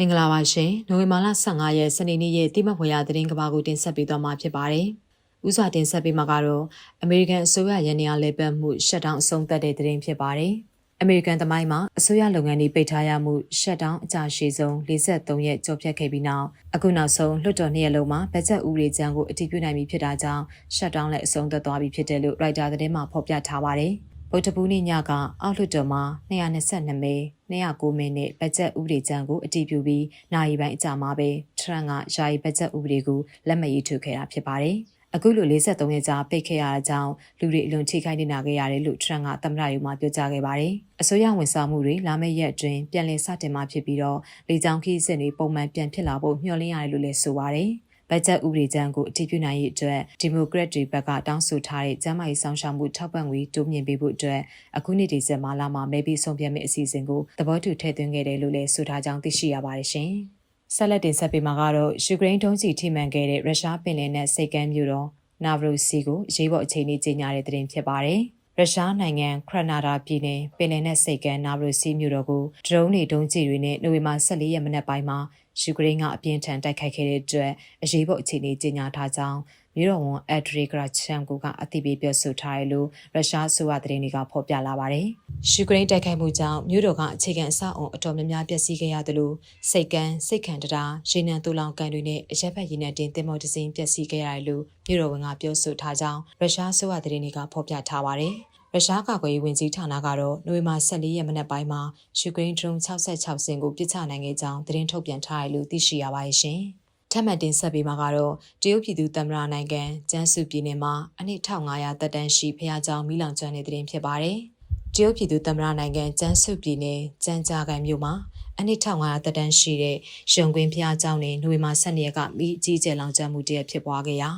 မင်္ဂလာပါရှင်နိုဝင်ဘာလ15ရက်စနေနေ့ရဲ့တိမဖွယ်ရသတင်းကဘာကိုတင်ဆက်ပေးသွားမှာဖြစ်ပါတယ်။ဥစွာတင်ဆက်ပေးမှာကတော့အမေရိကန်အစိုးရရန်နေရာလေပတ်မှုရှက်ဒေါင်းအဆုံးသတ်တဲ့သတင်းဖြစ်ပါတယ်။အမေရိကန်သမိုင်းမှာအစိုးရလုပ်ငန်းတွေပိတ်ထားရမှုရှက်ဒေါင်းအကြရှိဆုံး43ရက်ကျော်ဖြတ်ခဲ့ပြီးနောက်အခုနောက်ဆုံးလွှတ်တော်နှစ်ရက်လုံးမှာဘတ်ဂျက်ဥပဒေကြမ်းကိုအတည်ပြုနိုင်ပြီဖြစ်တာကြောင့်ရှက်ဒေါင်းလည်းအဆုံးသတ်သွားပြီဖြစ်တယ်လို့ရိုက်တာသတင်းမှာဖော်ပြထားပါတယ်။ ဗုဒ္ဓဘူးနေ့ညကအောက်လွှတ်တော်မှာ222မဲ209မဲနဲ့ဘတ်ဂျက်ဥပဒေကြမ်းကိုအတည်ပြုပြီးနိုင်ပိုင်းအကြာမှာပဲထရန့်ကယာယီဘတ်ဂျက်ဥပဒေကိုလက်မှတ်ရေးထိုးခဲ့တာဖြစ်ပါတယ်။အခုလို43ရက်ကြာပိတ်ခဲ့ရတာကြောင့်လူတွေအလွန်ထိခိုက်နေတာခဲ့ရတယ်လို့ထရန့်ကသမ္မတရုံးမှာပြောကြားခဲ့ပါတယ်။အစိုးရဝန်ဆောင်မှုတွေလာမယ့်ရက်အတွင်းပြန်လည်စတင်မှာဖြစ်ပြီးတော့လေကြောင်းခီးစစ်တွေပုံမှန်ပြန်ဖြစ်လာဖို့မျှော်လင့်ရတယ်လို့လည်းဆိုပါတယ်။ ဘတ်ဂျက်ဥပဒေကြမ်းကိုအတည်ပြုနိုင်ရေးအတွက်ဒီမိုကရက်တွေဘက်ကတောင်းဆိုထားတဲ့ကျန်းမာရေးဆောင်ရှောက်မှုထောက်ပံ့ငွေတိုးမြှင့်ပေးဖို့အတွက်အခုနှစ်ဒီဇင်ဘာလမှာမဲပေးဆုံးဖြတ်မယ့်အစီအစဉ်ကိုသဘောတူထည့်သွင်းခဲ့တယ်လို့လည်းဆိုထားကြောင်းသိရှိရပါတယ်ရှင်။ဆက်လက်တင်ဆက်ပေးမှာကတော့ယူကရိန်းဒုံးကျည်ထိမှန်ခဲ့တဲ့ရုရှားပင်လယ်နက်စိတ်ကမ်းမြို့တော်နာဗရိုစီကိုအရေးပေါ်အခြေအနေကြေညာတဲ့သတင်းဖြစ်ပါတယ်။ရုရှားနိုင်ငံခရနာဒါပြည်နယ်ပင်လယ်နက်စိတ်ကမ်းနာဗရိုစီမြို့တော်ကိုဒရုန်းတွေဒုံးကျည်တွေနဲ့နိုဝင်ဘာ14ရက်မနက်ပိုင်းမှာယူကရိန်းကအပြင်းထန်တိုက်ခိုက်ခဲ့တဲ့အတွက်အရေးပေါ်အခြေအနေကြေညာထားကြောင်းမြို့တော်ဝန်အက်ဒရီဂရချမ်ကိုကအသိပေးပြောဆိုထားတယ်လို့ရုရှားအစိုးရသတင်းတွေကဖော်ပြလာပါတယ်။ယူကရိန်းတိုက်ခိုက်မှုကြောင့်မြို့တော်ကအခြေခံအဆောက်အုံအတော်များများပျက်စီးခဲ့ရတယ်လို့စိတ်ကန်းစိတ်ခံတရာရေနံတူလောင်ကန်တွေနဲ့အရက်ဘက်ရေနံတင်တင်မော်ဒဇင်းပျက်စီးခဲ့ရတယ်လို့မြို့တော်ဝန်ကပြောဆိုထားကြောင်းရုရှားအစိုးရသတင်းတွေကဖော်ပြထားပါတယ်။ ရုရှားကာကွယ်ရေးဝန်ကြီးဌာနကတော့နိုဝင်ဘာ14ရက်မနက်ပိုင်းမှာယူကရိန်းဒရုန်း66စင်ကိုပစ်ချနိုင်ခဲ့ကြောင်းသတင်းထုတ်ပြန်ထားတယ်လို့သိရှိရပါတယ်ရှင်။ထပ်မံတင်ဆက်ပေးမှာကတော့တရုတ်ပြည်သူသမ္မတနိုင်ငံကျန်းစုပြည်နယ်မှာအနှစ်1500တက်တန်းရှိဖျားကြောင်မိလောင်ကျွမ်းတဲ့သတင်းဖြစ်ပါတယ်။တရုတ်ပြည်သူသမ္မတနိုင်ငံကျန်းစုပြည်နယ်ကျန်းကြားကန်မြို့မှာ အနှစ်1500သက်တမ်းရှိတဲ့ရွှန်ကွင်းဖျားကျောင်းတွင်နိုဝင်ဘာ12ရက်ကမိကြီးကျယ်လောင်ကျွမ်းမှုတရက်ဖြစ်ပွားခဲ့ရာ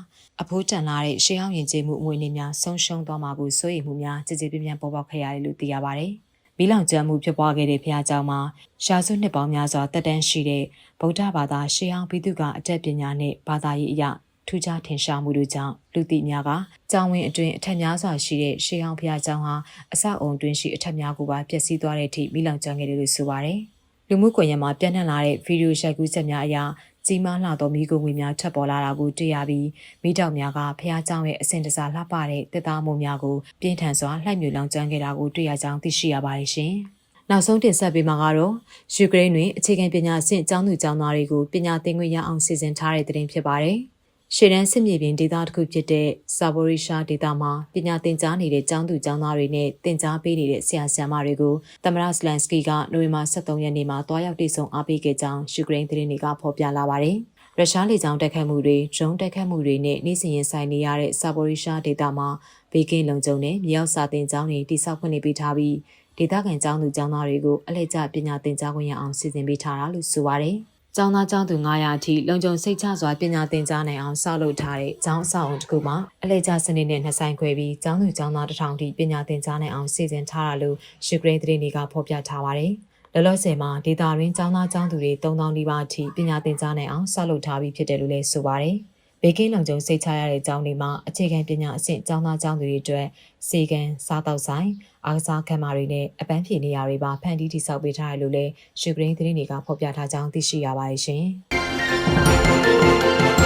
အဖိုးတန်လာတဲ့ရှေးဟောင်းယဉ်ကျေးမှုအမွေအနှစ်များဆုံးရှုံးသွားမှာကိုစိုးရိမ်မှုများကြည်ကြည်ပြင်းပြင်းပေါ်ပေါက်ခဲ့ရတယ်လို့သိရပါဗျ။မီးလောင်ကျွမ်းမှုဖြစ်ပွားခဲ့တဲ့ဘုရားကျောင်းမှာရှာစုနှစ်ပေါင်းများစွာတက်တန်းရှိတဲ့ဗုဒ္ဓဘာသာရှေးဟောင်းပိသုကအတတ်ပညာနဲ့ဘာသာရေးအရာထူးခြားထင်ရှားမှုတို့ကြောင့်လူသိများကကျောင်းဝင်အတွင်းအထက်များစွာရှိတဲ့ရှေးဟောင်းဘုရားကျောင်းဟာအဆောက်အုံတွင်းရှိအထက်များကိုပါပျက်စီးသွားတဲ့အထိမီးလောင်ကျွမ်းခဲ့တယ်လို့ဆိုပါတယ်။ လူမှုကွန်ရက်မှာပြန့်နှံ့လာတဲ့ဗီဒီယိုရိုက်ကူးချက်များအရကြီးမားလာသောမိဂုံငွေများထပ်ပေါ်လာတာကိုတွေ့ရပြီးမိတောက်များကဖះเจ้าရဲ့အစင်တစားလှပတဲ့တက်သားမှုများကိုပြင်းထန်စွာလှိုက်မြူလောင်ကျွမ်းခဲ့တာကိုတွေ့ရကြောင်းသိရှိရပါတယ်ရှင်။နောက်ဆုံးတင်ဆက်ပေးမှာကတော့ယူကရိန်းတွင်အခြေခံပညာဆင့်ကျောင်းသူကျောင်းသားတွေကိုပညာသင်ခွင့်ရအောင်စီစဉ်ထားတဲ့သတင်းဖြစ်ပါတယ်။ ရှေ့တန်းစစ်မြေပြင်ဒေသတစ်ခုဖြစ်တဲ့ဆာဘိုရီရှာဒေသမှာပညာသင်ကြားနေတဲ့ကျောင်းသူကျောင်းသားတွေနဲ့သင်ကြားပေးနေတဲ့ဆရာဆရာမတွေကိုသမရစလန်စကီကနိုဝင်ဘာ23ရက်နေ့မှာတွားရောက်တည်ဆုံအားပေးခဲ့ကြောင်းယူကရိန်းသတင်းတွေကဖော်ပြလာပါတယ်။ရုရှားလေကြောင်းတိုက်ခိုက်မှုတွေ၊ဒရုန်းတိုက်ခိုက်မှုတွေနဲ့နှိစင်ရင်ဆိုင်နေရတဲ့ဆာဘိုရီရှာဒေသမှာဘေးကင်းလုံခြုံတဲ့မြေအောက်စာသင်ကျောင်းတွေတိစောက်ခွင့်ပေးထားပြီးဒေသခံကျောင်းသူကျောင်းသားတွေကိုအလဲကျပညာသင်ကြားခွင့်ရအောင်စီစဉ်ပေးထားတာလို့ဆိုပါတယ်။ ကျောင်းသားကျောင်းသူ900အထိလုံခြုံစိတ်ချစွာပညာသင်ကြားနိုင်အောင်ဆောက်လုပ်ထားတဲ့ကျောင်းအဆောက်အုံတစ်ခုမှာအလဲကျစနစ်နဲ့နှစ်ဆိုင်ခွဲပြီးကျောင်းသူကျောင်းသားတစ်ထောင်ထိပညာသင်ကြားနိုင်အောင်စီစဉ်ထားတာလို့ယူကရိန်းသတင်းတွေကဖော်ပြထားပါတယ်။လောလောဆယ်မှာဒေတာရင်းကျောင်းသားကျောင်းသူတွေ3000နီးပါးအထိပညာသင်ကြားနိုင်အောင်ဆောက်လုပ်ထားပြီးဖြစ်တယ်လို့လည်းဆိုပါတယ်။ ဘေကင်းလုံခြုံစိတ်ချရတဲ့ကျောင်းတွေမှာအခြေခံပညာအဆင့်ကျောင်းသားကျောင်းသူတွေအတွက်စေကံစားတောက်ဆိုင်အားကစားခန်းမတွေနဲ့အပန်းဖြေနေရာတွေပါဖန်တီးတိစောက်ပေးထားတယ်လို့လည်းယူကရိန်းသတင်းတွေကဖော်ပြထားကြောင်းသိရှိရပါတယ်ရှင်။